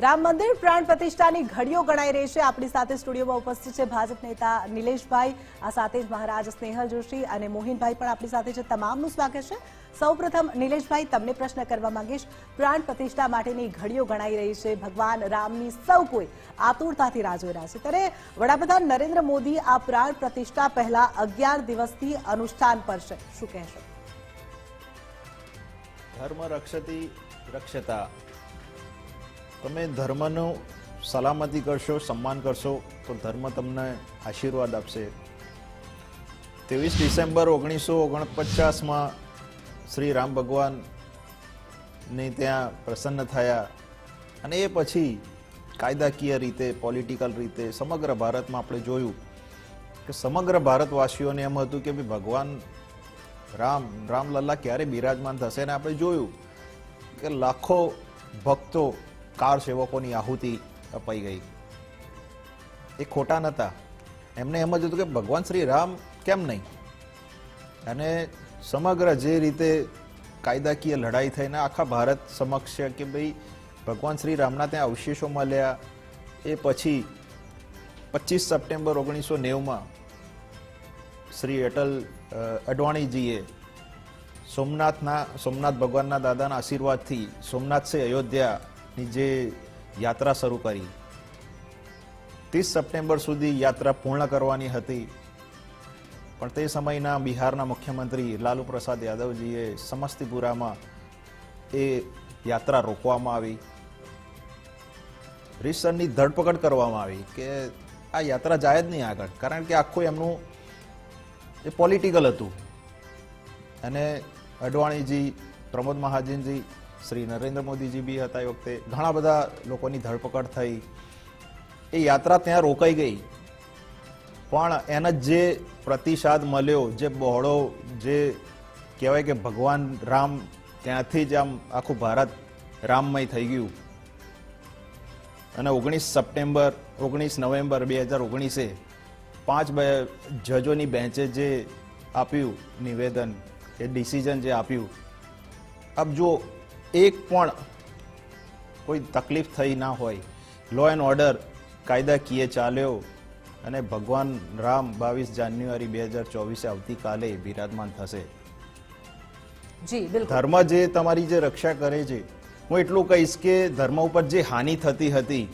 રામ મંદિર પ્રાણ પ્રતિષ્ઠાની ઘડીઓ ગણાઈ રહી છે. આપણી સાથે સ્ટુડિયોમાં ઉપસ્થિત છે ભાજપ નેતા નિલેશભાઈ, આ સાથે જ મહારાજ સ્નેહલ જોશી અને મોહિનભાઈ પણ આપણી સાથે છે. તમામનું સ્વાગત છે. સૌપ્રથમ નિલેશભાઈ, તમને પ્રશ્ન કરવા માંગીશ. પ્રાણ પ્રતિષ્ઠા માટેની ઘડીઓ ગણાઈ રહી છે. ભગવાન રામની સૌ કોઈ આતુરતાથી રાહ જોઈ રહ્યા છે. ત્યારે વડાપ્રધાન નરેન્દ્ર મોદી આ પ્રાણ પ્રતિષ્ઠા પહેલા અગિયાર દિવસથી અનુષ્ઠાન પર છે. શું કહેશો? ધર્મ રક્ષતી રક્ષતા. તમે ધર્મનું સલામતી કરશો, સન્માન કરશો, તો ધર્મ તમને આશીર્વાદ આપશે. ત્રેવીસ ડિસેમ્બર ઓગણીસો ઓગણપચાસમાં શ્રી રામ ભગવાનની ત્યાં પ્રસન્ન થયા અને એ પછી કાયદાકીય રીતે, પોલિટિકલ રીતે સમગ્ર ભારતમાં આપણે જોયું કે સમગ્ર ભારતવાસીઓને એમ હતું કે ભાઈ ભગવાન રામ, રામલલ્લા ક્યારે બિરાજમાન થશે ને આપણે જોયું કે લાખો ભક્તો કાર સેવકોની આહુતિ અપાઈ ગઈ. એ ખોટા નહોતા એમને એમ જ હતું કે ભગવાન શ્રી રામ કેમ નહીં? અને સમગ્ર જે રીતે કાયદાકીય લડાઈ થઈને આખા ભારત સમક્ષ કે ભાઈ ભગવાન શ્રી રામના ત્યાં અવશેષો મળ્યા, એ પછી પચીસ સપ્ટેમ્બર ઓગણીસો નેવુંમાં શ્રી અટલ અડવાણીજીએ સોમનાથના, સોમનાથ ભગવાનના દાદાના આશીર્વાદથી સોમનાથ સે અયોધ્યાની જે યાત્રા શરૂ કરી, ત્રીસ સપ્ટેમ્બર સુધી યાત્રા પૂર્ણ કરવાની હતી. પણ તે સમયના બિહારના મુખ્યમંત્રી લાલુ પ્રસાદ યાદવજીએ સમસ્તીપુરામાં એ યાત્રા રોકવામાં આવી. રીતસરની ધરપકડ કરવામાં આવી કે આ યાત્રા જાય જ નહીં આગળ, કારણ કે આખું એમનું એ પોલિટિકલ હતું. અને અડવાણીજી, પ્રમોદ મહાજનજી શ્રી નરેન્દ્ર મોદીજી બી હતા એ વખતે. ઘણા બધા લોકોની ધરપકડ થઈ. એ યાત્રા ત્યાં રોકાઈ ગઈ. પણ એના જે પ્રતિસાદ મળ્યો, જે બહોળો, જે કહેવાય કે ભગવાન રામ ત્યાંથી જ આમ આખું ભારત રામમય થઈ ગયું. અને ઓગણીસ સપ્ટેમ્બર, ઓગણીસ નવેમ્બર બે હજાર ઓગણીસે પાંચ જજોની બેન્ચે જે આપ્યું નિવેદન, એ ડિસિઝન જે આપ્યું. આપ જો એક પણ કોઈ તકલીફ થઈ ના હોય. લો એન્ડ ઓર્ડર કાયદાકીય ચાલ્યો અને ભગવાન રામ બાવીસ જાન્યુઆરી બે હજાર ચોવીસે આવતીકાલે બિરાજમાન થશે. ધર્મ જે તમારી જે રક્ષા કરે છે હું એટલું કહીશ કે ધર્મ ઉપર જે હાનિ થતી હતી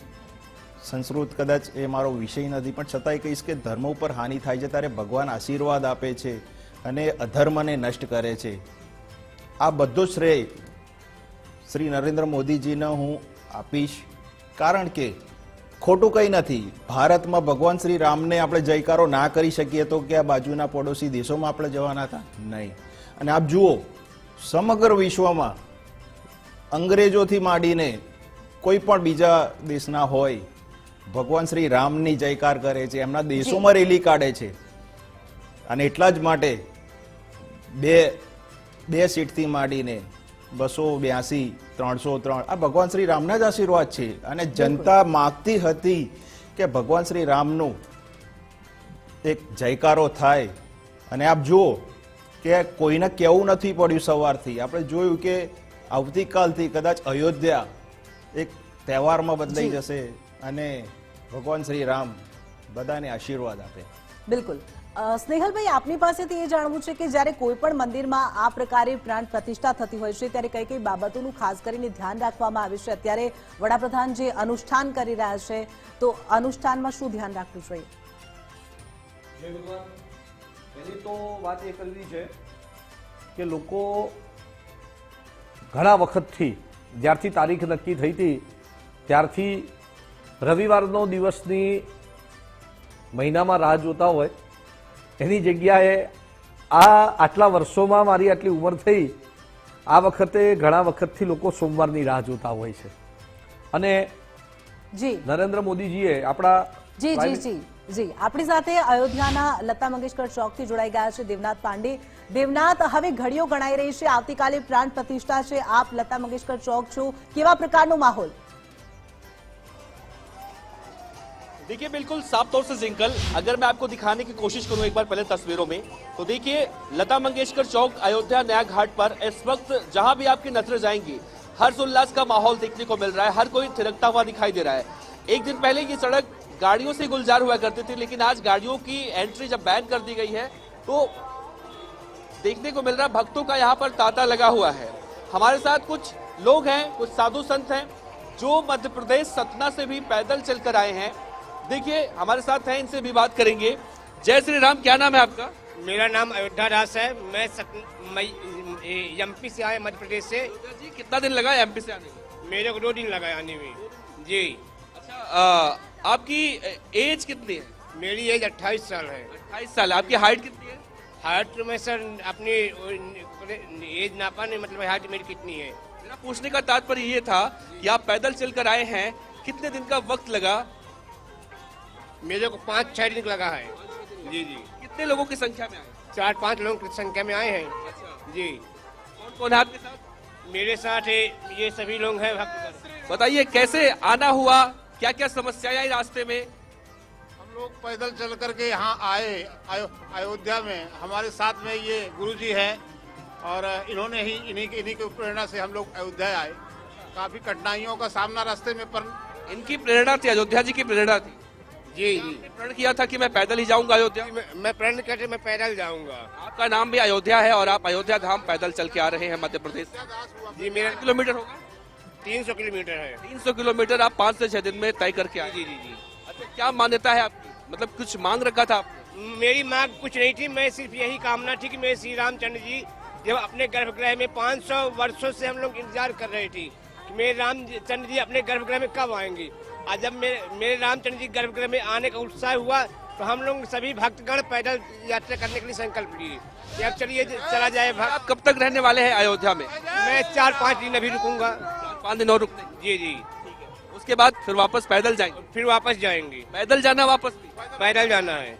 સંસ્કૃત કદાચ એ મારો વિષય નથી પણ છતાંય કહીશ કે ધર્મ ઉપર હાનિ થાય છે ત્યારે ભગવાન આશીર્વાદ આપે છે અને અધર્મને નષ્ટ કરે છે. આ બધો શ્રેય શ્રી નરેન્દ્ર મોદીજીને હું આપીશ. કારણ કે ખોટું કંઈ નથી. ભારતમાં ભગવાન શ્રી રામને આપણે જયકારો ના કરી શકીએ તો કે આ બાજુના પડોશી દેશોમાં આપણે જવાના હતા? નહીં. અને આપ જુઓ સમગ્ર વિશ્વમાં અંગ્રેજોથી માંડીને કોઈ પણ બીજા દેશના હોય ભગવાન શ્રી રામની જયકાર કરે છે એમના દેશોમાં રેલી કાઢે છે. અને એટલા જ માટે બે બે સીટથી માંડીને બસો બ્યાસી ત્રણસો ત્રણ. આ ભગવાન શ્રી રામના જ આશીર્વાદ છે. અને જનતા માગતી હતી કે ભગવાન શ્રી રામનું એક જયકારો થાય. અને આપ જુઓ કે કોઈને કેવું નથી પડ્યું સવારથી. આપણે જોયું કે આવતીકાલથી કદાચ અયોધ્યા એક તહેવારમાં બદલાઈ જશે અને ભગવાન શ્રી રામ બધાને આશીર્વાદ આપે. બિલકુલ. સ્નેહલભાઈ, આપની પાસેથી એ જાણવું છે કે જ્યારે કોઈ પણ મંદિરમાં આ પ્રકારે પ્રાણ પ્રતિષ્ઠા થતી હોય છે, ત્યારે કઈ કઈ બાબતોનું ખાસ કરીને ધ્યાન રાખવામાં આવે છે? અત્યારે વડાપ્રધાન જે અનુષ્ઠાન કરી રહ્યા છે, તો અનુષ્ઠાનમાં શું ધ્યાન રાખવું જોઈએ? તો વાત એ કરવી છે કે લોકો ઘણા વખતથી, જ્યારથી તારીખ નક્કી થઈ હતી, ત્યારથી રવિવારનો દિવસની મહિનામાં રાહ જોતા હોય એની જગ્યાએ આ આટલા વર્ષોમાં મારી આટલી ઉંમર થઈ આ વખતે ઘણા વખતથી લોકો સોમવારની રાહ જોતા હોય છે. અને જી. નરેન્દ્ર મોદીજીએ આપણા જી જી જી જી. આપણી સાથે અયોધ્યાના લતા મંગેશકર ચોકથી જોડાઈ ગયા છે દેવનાથ પાંડે. દેવનાથ હવે ઘડીઓ ગણાઈ રહી છે. આવતીકાલે પ્રાણ પ્રતિષ્ઠા છે. આપ લતા મંગેશકર ચોક છો. કેવા પ્રકારનો માહોલ? देखिए, बिल्कुल साफ़ तौर से जिंकल अगर मैं आपको दिखाने की कोशिश करूँ एक बार पहले तस्वीरों में तो देखिए, लता मंगेशकर चौक, अयोध्या नया घाट पर इस वक्त जहाँ भी आपकी नज़रें जाएँगी, हर्षोल्लास का माहौल देखने को मिल रहा है। हर कोई थिरकता हुआ दिखाई दे रहा है। एक दिन पहले ये सड़क गाड़ियों से गुलजार हुआ करती थी, लेकिन आज गाड़ियों की एंट्री जब बैन कर दी गई है तो देखने को मिल रहा भक्तों का यहाँ पर तांता लगा हुआ है। हमारे साथ कुछ लोग हैं, कुछ साधु संत हैं, जो मध्य प्रदेश सतना से भी पैदल चलकर आए हैं। देखिए हमारे साथ हैं इनसे भी बात करेंगे। जय श्री राम क्या नाम है आपका? मेरा नाम अयोध्या दास है। मैं सत, एमपी से आया मध्य प्रदेश से। जी कितना दिन लगा एमपी से आने को मेरे को दो दिन लगा आने में। जी। अच्छा आ, आपकी एज कितनी है? मेरी एज 28 साल है। अट्ठाईस साल आपकी हाइट कितनी है? हाइट में सर अपनी एज नापा नहीं मतलब हाइट मेरी कितनी है। पूछने का तात्पर्य ये था कि आप पैदल चलकर आए हैं। कितने दिन का वक्त लगा? मेरे को पाँच छह दिन लगा है। जी जी। कितने लोगों की संख्या में आए? चार पाँच लोगों की संख्या में आए हैं। अच्छा। जी। कौन कौन है आपके साथ? मेरे साथ ये- ये सभी लोग हैं। भक्त बताइए कैसे आना हुआ? क्या क्या समस्याएँ आई रास्ते में? हम लोग पैदल चल करके यहाँ आए अयोध्या में। हमारे साथ में ये गुरु जी है और इन्होंने ही इन्हीं की इन्हीं की प्रेरणा से हम लोग अयोध्या आए। काफ़ी कठिनाइयों का सामना रास्ते में पर इनकी प्रेरणा थी अयोध्या जी की प्रेरणा थी। जी। जी प्रण किया था कि मैं पैदल ही जाऊँगा अयोध्या? मैं, मैं प्रण करके मैं पैदल जाऊँगा। आपका नाम भी अयोध्या है और आप अयोध्या धाम पैदल चल के आ रहे हैं मध्य प्रदेश जी मेरा किलोमीटर होगा? तीन सौ किलोमीटर है। 300 किलोमीटर आप पाँच से छह दिन में तय करके आए जी जी जी अच्छा क्या मान्यता है आपकी? मतलब कुछ मांग रखा था आपने? मेरी मांग कुछ नहीं थी मैं सिर्फ़ यही कामना थी कि मेरे श्री रामचंद्र जी जब अपने गर्भगृह में 500 वर्षों से हम लोग इंतज़ार कर रहे थे कि मेरे रामचंद्र जी अपने गर्भगृह में कब आएँगे। आज जब मेरे मेरे रामचंद्र जी गर्भगृह में आने का उत्साह हुआ तो हम लोग सभी भक्तगण पैदल यात्रा करने के लिए संकल्प लिए। कि अब चलिए चला जाए भक्त। आप कब तक रहने वाले हैं अयोध्या में? मैं चार पाँच दिन अभी रुकूँगा। पाँच दिन और रुक जी जी। उसके बाद फिर वापस पैदल जाएँगे? फिर वापस जाएँगे। पैदल जाना वापस पैदल जाना है।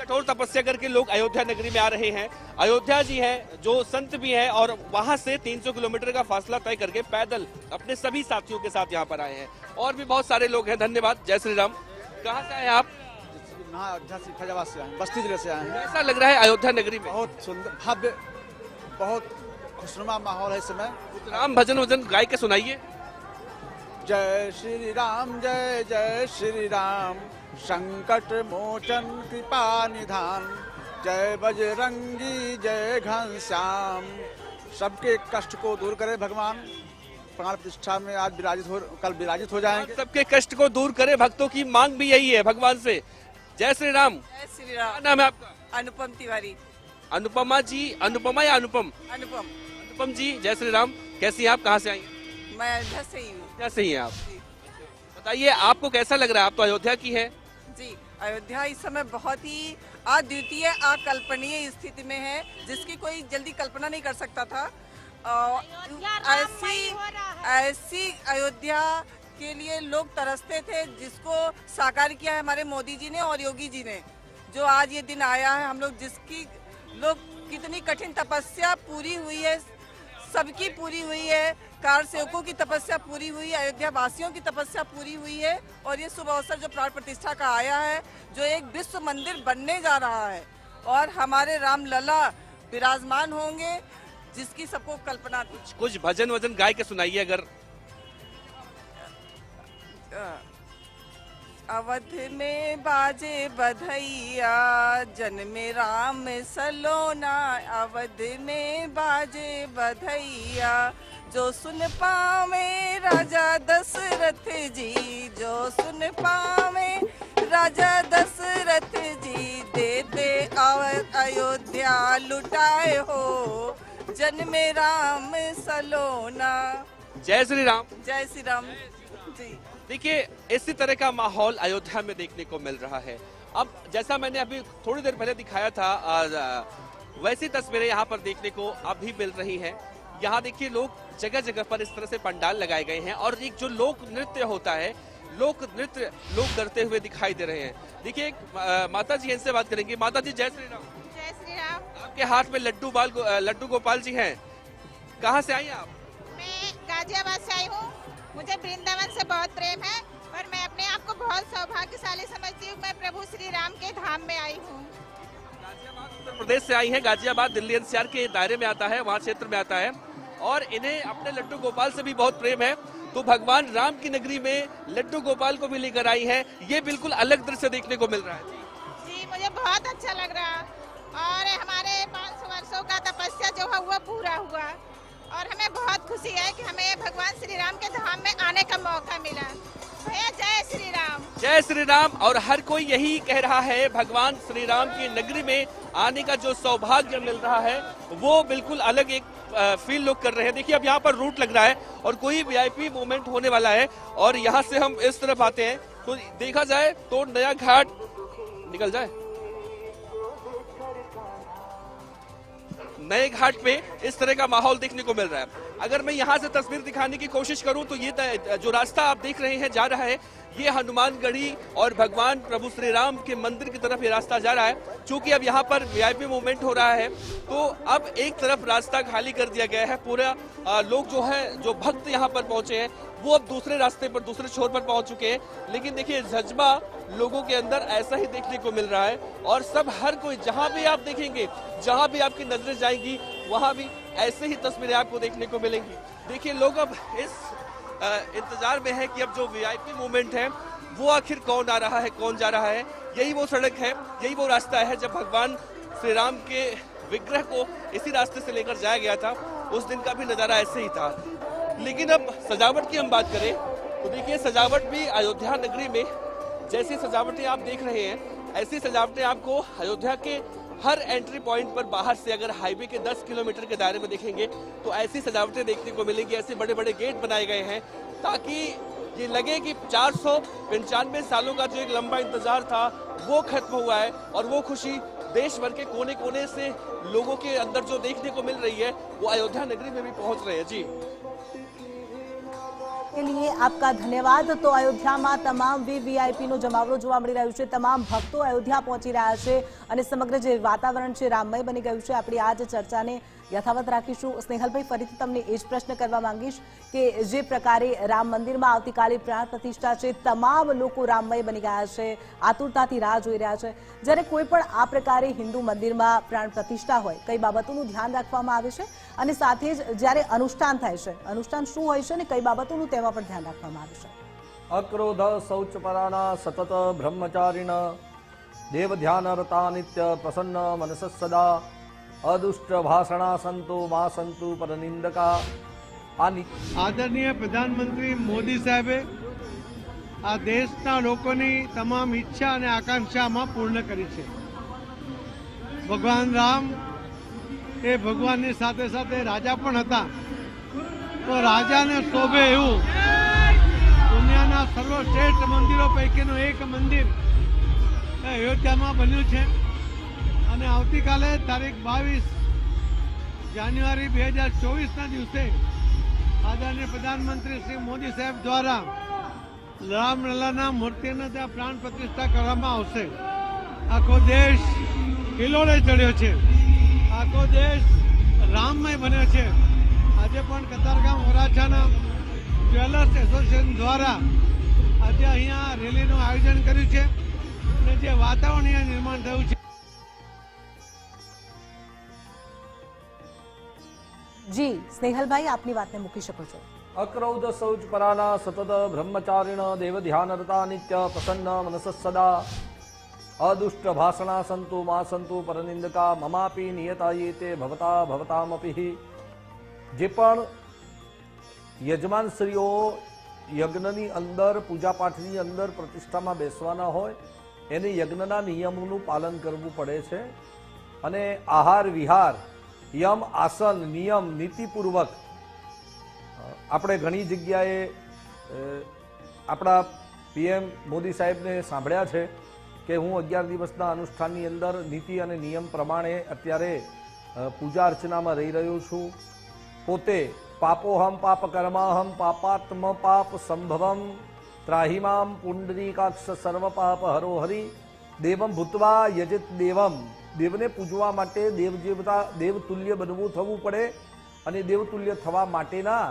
कठोर तपस्या करके लोग अयोध्या नगरी में आ रहे हैं। अयोध्या जी हैं जो संत भी हैं और वहाँ से 300 किलोमीटर का फासला तय करके पैदल अपने सभी साथियों के साथ यहाँ पर आए हैं। और भी बहुत सारे लोग हैं धन्यवाद। जय श्री राम। कहाँ से आए आप? अयोध्या से फैजाबाद से आए बस्ती ज़िले से आए हैं। कैसा लग रहा है अयोध्या नगरी में? बहुत सुंदर भव्य बहुत खुशनुमा माहौल है इस समय। राम भजन वज़न गाय के सुनाइए। जय श्री राम जय जय श्री राम। संकट मोचन कृपा निधान। जय बजरंगी जय घनश्याम। सबके कष्ट को दूर करे भगवान। प्राण प्रतिष्ठा में आज विराजित हो कल विराजित हो जाएँगे। सबके कष्ट को दूर करे भक्तों की मांग भी यही है भगवान से। जय श्री राम। जय श्री राम। नाम है आपका? अनुपम तिवारी। अनुपमा जी अनुपमा या अनुपम? अनुपम। अनुपम जी जय श्री राम। कैसी हैं आप? कहाँ से आई मैं अयोध्या से ही हूँ। क्या ही है आप। बताइए आपको कैसा लग रहा है? आप तो अयोध्या की है। जी अयोध्या इस समय बहुत ही अद्वितीय अकल्पनीय स्थिति में है जिसकी कोई जल्दी कल्पना नहीं कर सकता था। ऐसी ऐसी अयोध्या के लिए लोग तरसते थे जिसको साकार किया है हमारे मोदी जी ने और योगी जी ने जो आज ये दिन आया है। हम लोग जिसकी लोग कितनी कठिन तपस्या पूरी हुई है सबकी पूरी हुई है। कार सेवकों की तपस्या पूरी हुई है अयोध्या वासियों की तपस्या पूरी हुई है और ये शुभ अवसर जो प्राण प्रतिष्ठा का आया है जो एक विश्व मंदिर बनने जा रहा है और हमारे राम लला विराजमान होंगे जिसकी सबको कल्पना थी कुछ भजन वज़न गाय के सुनाइए अगर। अवध में बाजे बधैया जन्मे राम सलोना अवध में बाजे बधैया। जो सुन पावे राजा दशरथ जी जो सुन पावे राजा दशरथ जी दे दे अयोध्या लुटाए हो जन्मे राम सलोना। जय श्री राम। जय श्री राम। जी। देखिए इसी तरह का माहौल अयोध्या में देखने को मिल रहा है। अब जैसा मैंने अभी थोड़ी देर पहले दिखाया था वैसी तस्वीरें यहाँ पर देखने को अभी मिल रही हैं। यहाँ देखिए लोग जगह जगह पर इस तरह से पंडाल लगाए गए हैं और एक जो लोक नृत्य होता है लोक नृत्य लोग करते हुए दिखाई दे रहे हैं। देखिए माता जी इनसे बात करेंगे। माता जी जय श्री राम। जय श्री राम। आपके हाथ में लड्डू बाल लड्डू गोपाल जी हैं। कहाँ से आई आप? मैं गाजियाबाद से आई हूँ। मुझे वृंदावन से बहुत प्रेम है और मैं अपने आप को बहुत सौभाग्यशाली समझती हूँ। मैं प्रभु श्री राम के धाम में आई हूँ। उत्तर प्रदेश से आई है। गाजियाबाद दिल्ली एनसीआर के दायरे में आता है वहाँ क्षेत्र में आता है। और इन्हें अपने लड्डू गोपाल से भी बहुत प्रेम है। तो भगवान राम की नगरी में लड्डू गोपाल को भी लेकर आई है। ये बिल्कुल अलग दृश्य देखने को मिल रहा है। जी मुझे बहुत अच्छा लग रहा। और हमारे 500 वर्षों का तपस्या जो है वो पूरा हुआ। और हमें बहुत खुशी है कि हमें भगवान श्री राम के धाम में आने का मौका मिला। भैया, जय श्री राम जय श्री राम और हर कोई यही कह रहा है, भगवान श्री राम की नगरी में आने का जो सौभाग्य मिल रहा है, वो बिल्कुल अलग एक फील लोग कर रहे हैं। देखिए, अब यहाँ पर रूट लग रहा है, और कोई वीआईपी मूवमेंट होने वाला है, और यहाँ से हम इस तरफ़ आते हैं। तो देखा जाए तो नया घाट निकल जाए। नए घाट पे इस तरह का माहौल देखने को मिल रहा है अगर मैं यहाँ से तस्वीर दिखाने की कोशिश करूँ तो ये जो रास्ता आप देख रहे हैं जा रहा है, ये हनुमानगढ़ी और भगवान प्रभु श्री राम के मंदिर की तरफ़ ये रास्ता जा रहा है। क्योंकि अब यहाँ पर वीआईपी मूवमेंट हो रहा है तो अब एक तरफ़ रास्ता खाली कर दिया गया है पूरा। लोग जो है, जो भक्त यहाँ पर पहुँचे हैं, वो अब दूसरे रास्ते पर, दूसरे छोर पर पहुँच चुके हैं। लेकिन देखिए, जज्बा लोगों के अंदर ऐसा ही देखने को मिल रहा है। और सब हर कोई, जहाँ भी आप देखेंगे, जहाँ भी आपकी नज़रें जाएँगी, वहाँ भी ऐसे ही तस्वीरें आपको देखने को मिलेंगी। देखिए, लोग अब इस इंतज़ार में है कि अब जो वीआईपी मूवमेंट है, वो आखिर कौन आ रहा है, कौन जा रहा है? यही वो सड़क है, यही वो रास्ता है जब भगवान श्री राम के विग्रह को इसी रास्ते से लेकर जाया गया था, उस दिन का भी नज़ारा ऐसे ही था। लेकिन अब सजावट की हम बात करें तो देखिए, सजावट भी अयोध्या नगरी में, जैसी सजावटें आप देख रहे हैं, ऐसी सजावटें आपको अयोध्या के हर एंट्री पॉइंट पर बाहर से अगर हाईवे के 10 किलोमीटर के दायरे में देखेंगे तो ऐसी सजावटें देखने को मिलेंगी, ऐसे बड़े बड़े गेट बनाए गए हैं, ताकि ये लगे कि चार सौ पंचानवे सालों का जो एक लंबा इंतज़ार था, वो खत्म हुआ है, और वो खुशी देश भर के कोने कोने से लोगों के अंदर जो देखने को मिल रही है, वो अयोध्या नगरी में भी पहुँच रहे हैं। जी। કે લીએ આપકા ધન્યવાદ તો અયોધ્યામાં તમામ વીવીઆઈપી નો જમાવડો જોવા મળી રહ્યો છે। તમામ ભક્તો અયોધ્યા પહોંચી રહ્યા છે અને સમગ્ર જે વાતાવરણ છે, રામમય બની ગયું છે। આપણી આ જ ચર્ચાને યથાવત રાખીશું। સ્નેહલભાઈ, ફરીથી તમને એ જ પ્રશ્ન કરવા માંગીશ કે જે પ્રકારે રામ મંદિરમાં આવતીકાલે પ્રાણ પ્રતિષ્ઠા છે, તમામ લોકો રામમય બની ગયા છે, આતુરતાથી રાહ જોઈ રહ્યા છે। જ્યારે કોઈ પણ આ પ્રકારે હિન્દુ મંદિરમાં પ્રાણ પ્રતિષ્ઠા હોય, કઈ બાબતોનું ધ્યાન રાખવામાં આવે છે? અને સાથે જ જ્યારે અનુષ્ઠાન થાય છે અનુષ્ઠાન શું હોય છે અને કઈ બાબતોનું તેમાં પણ ધ્યાન રાખવામાં આવે છે? અક્રોધ શૌચપરાના સતત બ્રહ્મચારિણ દેવ ધ્યાન રતા નિત્ય પ્રસન્ન મનસ સદા અદુષ્ટ ભાષણા સંતો મા સંતુ પર નિંદકા આદરણીય પ્રધાનમંત્રી મોદી સાહેબે આ દેશના લોકોની તમામ ઈચ્છા અને આકાંક્ષામાં પૂર્ણ કરી છે. ભગવાન રામ એ ભગવાનની સાથે સાથે રાજા પણ હતા. તો રાજાને શોભે એવું. દુનિયાના સર્વશ્રેષ્ઠ મંદિરો પૈકીનું એક મંદિર અયોધ્યામાં બન્યું છે. અને આવતીકાલે તારીખ બાવીસ જાન્યુઆરી બે હજાર ચોવીસના દિવસે આદરણીય પ્રધાનમંત્રી શ્રી મોદી સાહેબ દ્વારા રામલલાના મૂર્તિને ત્યાં પ્રાણ પ્રતિષ્ઠા કરવામાં આવશે. આખો દેશ હિલોળે ચડ્યો છે. આખો દેશ રામમય બન્યો છે. આજે પણ કતારગામ વરાછાના જ્વેલર્સ એસોસિએશન દ્વારા આજે અહીંયા રેલીનું આયોજન કર્યું છે અને જે વાતાવરણ અહીંયા નિર્માણ થયું છે. જી સ્નેહલભાઈ આપની વાતને મૂકી શકો છો. અક્રૌધ શૌચપરાના સતત બ્રહ્મચારીણ દેવ ધ્યાનરતા નિત્ય પ્રસન્ન મનસ સદા. અદુષ્ટ ભાષણા સંતુ મા સંતુ પરનિંદકા મમાપી નિયતા યે તે ભવતા ભવતામપી જે પણ યજમાનશ્રીઓ યજ્ઞની અંદર, પૂજાપાઠની અંદર પ્રતિષ્ઠામાં બેસવાના હોય, એને યજ્ઞના નિયમોનું પાલન કરવું પડે છે અને આહાર વિહાર, યમ, આસન, નિયમ, નીતિપૂર્વક આપણે ઘણી જગ્યાએ આપણા પીએમ મોદી સાહેબને સાંભળ્યા છે. કે હું અગિયાર દિવસના અનુષ્ઠાનની અંદર નીતિ અને નિયમ પ્રમાણે અત્યારે પૂજા અર્ચનામાં રહી રહ્યો છું. પોતે પાપોહમ પાપ કર્માહમ પાપાત્મ પાપ સંભવમ ત્રાહિમામ પુંડરીકાક્ષ સર્વ પાપ હરોહરી દેવમ ભૂતવા યજિત દેવમ. દેવને પૂજવા માટે દેવ દેવતા દેવતુલ્ય બનવું થવું પડે અને દેવતુલ્ય થવા માટેના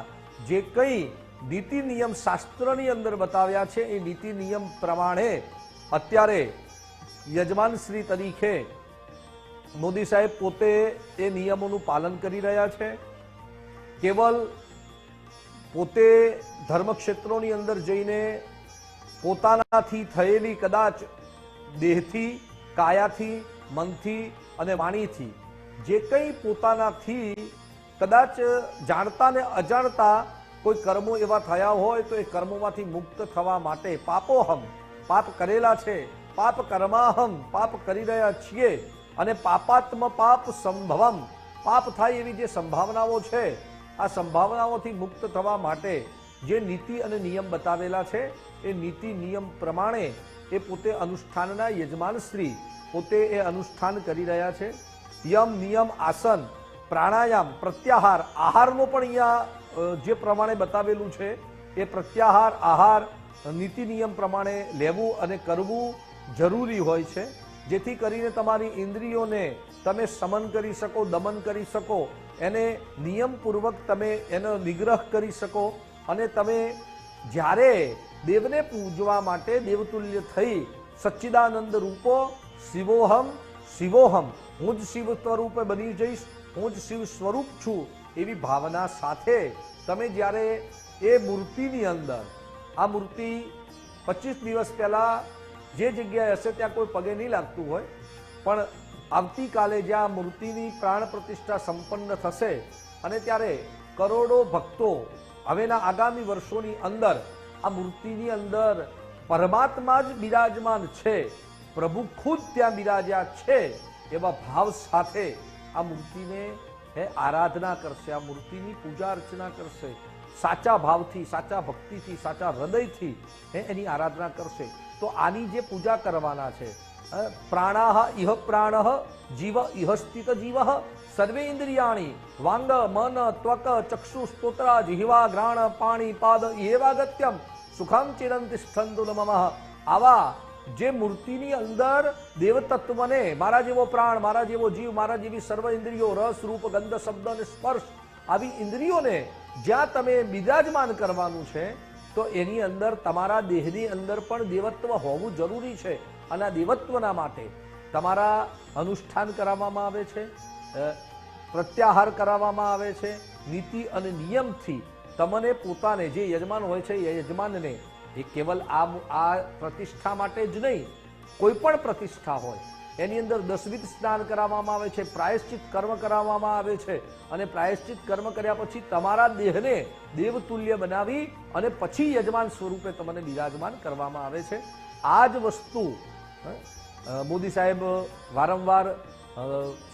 જે કંઈ નીતિ નિયમ શાસ્ત્રની અંદર બતાવ્યા છે, એ નીતિ નિયમ પ્રમાણે અત્યારે યજમાન શ્રી તરીકે મોદી સાહેબ પોતે એ નિયમોનું પાલન કરી રહ્યા છે. કેવલ પોતે ધર્મક્ષેત્રોની અંદર જઈને પોતાનાથી થયેલી કદાચ દેહથી, કાયાથી, મનથી અને વાણીથી જે કંઈ પોતાનાથી કદાચ જાણતા ને અજાણતા કોઈ કર્મો એવા થયા હોય તો એ કર્મોમાંથી મુક્ત થવા માટે પાપોહમ પાપ કરેલા છે. પાપ કર્માહમ પાપ કરી રહ્યા છીએ અને પાપાત્મ પાપ સંભવમ. પાપ થાય એવી જે સંભાવનાઓ છે, આ સંભાવનાઓથી મુક્ત થવા માટે જે નીતિ અને નિયમ બતાવેલા છે, એ નીતિ નિયમ પ્રમાણે એ પોતે અનુષ્ઠાનના યજમાન શ્રી પોતે એ અનુષ્ઠાન કરી રહ્યા છે. યમ નિયમ આસન, પ્રાણાયામ, પ્રત્યાહાર, આહારનો પણ અહીંયા જે પ્રમાણે બતાવેલું છે, એ પ્રત્યાહાર, આહાર, નીતિ નિયમ પ્રમાણે લેવું અને કરવું જરૂરી હોય છે, જેથી કરીને તમારી ઇન્દ્રિયોને તમે સમન કરી શકો, દમન કરી શકો, એને નિયમપૂર્વક તમે એનો નિગ્રહ કરી શકો અને તમે જ્યારે દેવને પૂજવા માટે દેવતુલ્ય થઈ સચ્ચિદાનંદ રૂપો શિવોહમ શિવોહમ, હું જ શિવ સ્વરૂપે બની જઈશ, હું જ શિવ સ્વરૂપ છું, એવી ભાવના સાથે તમે જ્યારે એ મૂર્તિની અંદર, આ મૂર્તિ પચીસ દિવસ પહેલા જે જગ્યાએ હશે ત્યાં કોઈ પગે નહીં લાગતું હોય. પણ આવતીકાલે જ્યાં મૂર્તિની પ્રાણ પ્રતિષ્ઠા સંપન્ન થશે અને ત્યારે કરોડો ભક્તો હવેના આગામી વર્ષોની અંદર આ મૂર્તિની અંદર પરમાત્મા જ બિરાજમાન છે. પ્રભુ ખુદ ત્યાં બિરાજ્યા છે એવા ભાવ સાથે આ મૂર્તિને આરાધના કરશે, આ મૂર્તિની પૂજા અર્ચના કરશે. સાચા ભાવથી, સાચા ભક્તિથી, સાચા હૃદયથી એની આરાધના કરશે. તો આની જે પૂજા કરવાના છે પ્રાણાહ ઇહ પ્રાણ જીવ ઇહ સ્થિત જીવ, સર્વે ઇન્દ્રિયાણી, વાંગ, મન, ત્વક, ચક્ષુ, સ્તોત્ર, જીહવા ગ્રાણ પાણી, પાદ એવાગત્યમ સુખમ ચિરંતિ સ્થંતુ નમઃ. આવા જે મૂર્તિની અંદર દેવતત્વને, મારા જેવો પ્રાણ, મારા જેવો જીવ, મારા જેવી સર્વ ઇન્દ્રિયો, રસ, રૂપ, ગંધ, શબ્દ અને સ્પર્શ આવી ઇન્દ્રિયોને જ્યાં તમે બિરાજમાન કરવાનું છે, તો એની અંદર તમારા દેહની અંદર પણ દેવત્વ હોવું જરૂરી છે અને આ દેવત્વના માટે તમારા અનુષ્ઠાન કરાવવામાં આવે છે પ્રત્યાહાર કરાવવામાં આવે છે, નીતિ અને નિયમથી તમને પોતાને જે યજમાન હોય છે, એ યજમાનને એ કેવલ આ આ પ્રતિષ્ઠા માટે જ નહીં, કોઈ પણ પ્રતિષ્ઠા હોય એની અંદર દસવિધ સ્નાન કરાવવામાં આવે છે, પ્રાયશ્ચિત કર્મ કરાવવામાં આવે છે અને પ્રાયશ્ચિત કર્મ કર્યા પછી તમારા દેહને દેવતુલ્ય બનાવી અને પછી યજમાન સ્વરૂપે તમને બિરાજમાન કરવામાં આવે છે. આ જ વસ્તુ મોદી સાહેબ વારંવાર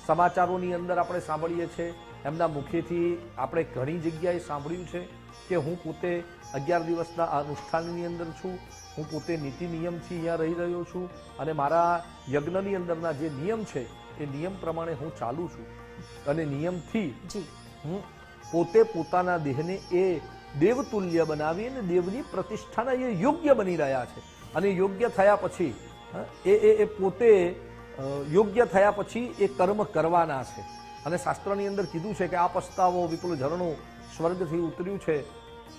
સમાચારોની અંદર આપણે સાંભળીએ છીએ એમના મુખેથી આપણે ઘણી જગ્યાએ સાંભળ્યું છે કે હું પોતે અગિયાર દિવસના અનુષ્ઠાનની અંદર છું હું પોતે નીતિ નિયમથી અહીંયા રહી રહ્યો છું અને મારા યજ્ઞની અંદરના જે નિયમ છે એ નિયમ પ્રમાણે હું ચાલું છું. અને નિયમથી હું પોતે પોતાના દેહને એ દેવતુલ્ય બનાવી અને દેવની પ્રતિષ્ઠાના એ યોગ્ય બની રહ્યા છે. અને યોગ્ય થયા પછી એ એ એ પોતે યોગ્ય થયા પછી એ કર્મ કરવાના છે. અને શાસ્ત્રની અંદર કીધું છે કે આ પસ્તાવો વિપુલ ઝરણું સ્વર્ગથી ઉતર્યું છે.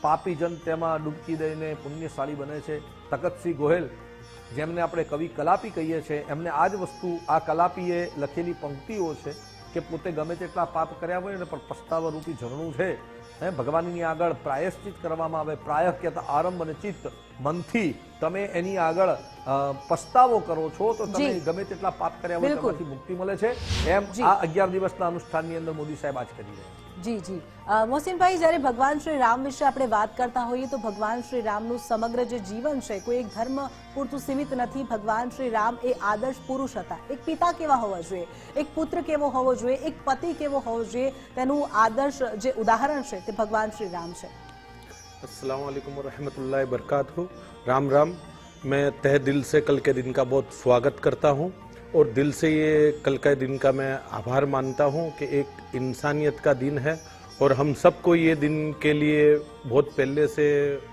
પાપી જન તેમાં ડૂબકી દઈને પુણ્યશાળી બને છે. તકતસિંહ ગોહેલ જેમને આપણે કવિ કલાપી કહીએ છીએ એમને આ જ વસ્તુ આ કલાપીએ લખેલી પંક્તિઓ છે કે પોતે ગમે તેટલા પાપ કર્યા હોય ને પણ પસ્તાવરૂપી ઝરણું છે. હે ભગવાનની આગળ પ્રાયશ્ચિત કરવામાં આવે પ્રાય કહેતા આરંભ અને ચિત્ત મનથી તમે એની આગળ પસ્તાવો કરો છો તો તમે ગમે તેટલા પાપ કર્યા હોય. તેમાંથી મુક્તિ મળે છે. એમ આ અગિયાર દિવસના અનુષ્ઠાનની અંદર મોદી સાહેબ આજ કરી રહ્યા છે. જી જી અ, મોહસિનભાઈ જ્યારે ભગવાન શ્રી રામ વિશે આપણે વાત કરતા હોઈએ તો ભગવાન શ્રી રામનું સમગ્ર જે જીવન છે કોઈ એક ધર્મ પૂરતું સીમિત નથી ભગવાન શ્રી રામ એ આદર્શ પુરુષ હતા એક પિતા કેવા હોવા જોઈએ એક પુત્ર કેવો હોવો જોઈએ એક પતિ કેવો હોવો જોઈએ તેનું આદર્શ જે ઉદાહરણ છે તે ભગવાન શ્રી રામ છે अस्सलाम वालेकुम रहमतुल्लाहि बरकातहू राम राम मैं तह दिल से कल के दिन का बहुत स्वागत करता हूँ और दिल से ये कल का दिन का मैं आभार मानता हूँ कि एक इंसानियत का दिन है और हम सबको ये दिन के लिए बहुत पहले से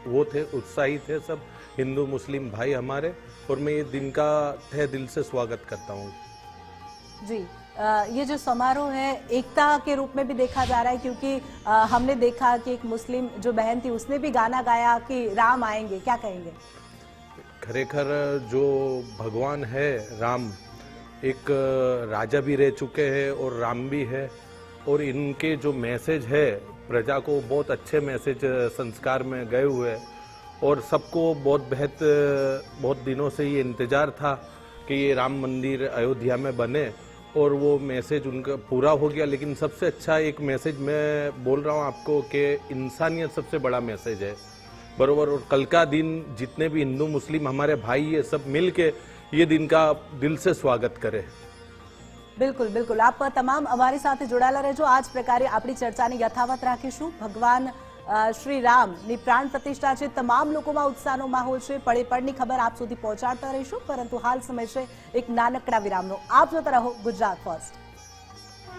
वो थे उत्साही थे सब हिंदू मुस्लिम भाई हमारे और मैं ये दिन का तह दिल से स्वागत करता हूँ। जी ये जो समारोह है एकता के रूप में भी देखा जा रहा है क्योंकि हमने देखा कि एक मुस्लिम जो बहन थी उसने भी गाना गाया कि राम आएँगे क्या कहेंगे? खरेखर जो भगवान है राम एक राजा भी रह चुके हैं और राम भी है और इनके जो मैसेज है, प्रजा को बहुत अच्छे मैसेज संस्कार में गए हुए और सबको बहुत बेहद बहुत दिनों से ये इंतज़ार था कि ये राम मंदिर अयोध्या में बने और वो मैसेज उनका पूरा हो गया। लेकिन सबसे अच्छा एक मैसेज मैं बोल रहा हूँ आपको कि इंसानियत सबसे बड़ा मैसेज है। बरोबर, और कल का दिन जितने भी हिंदू, मुस्लिम, हमारे भाई, ये सब मिल के ये दिन का दिल से स्वागत करें બિલકુલ બિલકુલ આપ તમામ અમારી સાથે જોડાયેલા રહેજો આ જ પ્રકારે આપણી ચર્ચાને યથાવત રાખીશું ભગવાન અ, શ્રી રામની પ્રાણ પ્રતિષ્ઠા છે તમામ લોકોમાં ઉત્સાહનો માહોલ છે પળે પળની ખબર આપ સુધી પહોંચાડતા રહીશું પરંતુ હાલ સમય છે એક નાનકડા વિરામનો આપ જોતા રહો ગુજરાત ફર્સ્ટ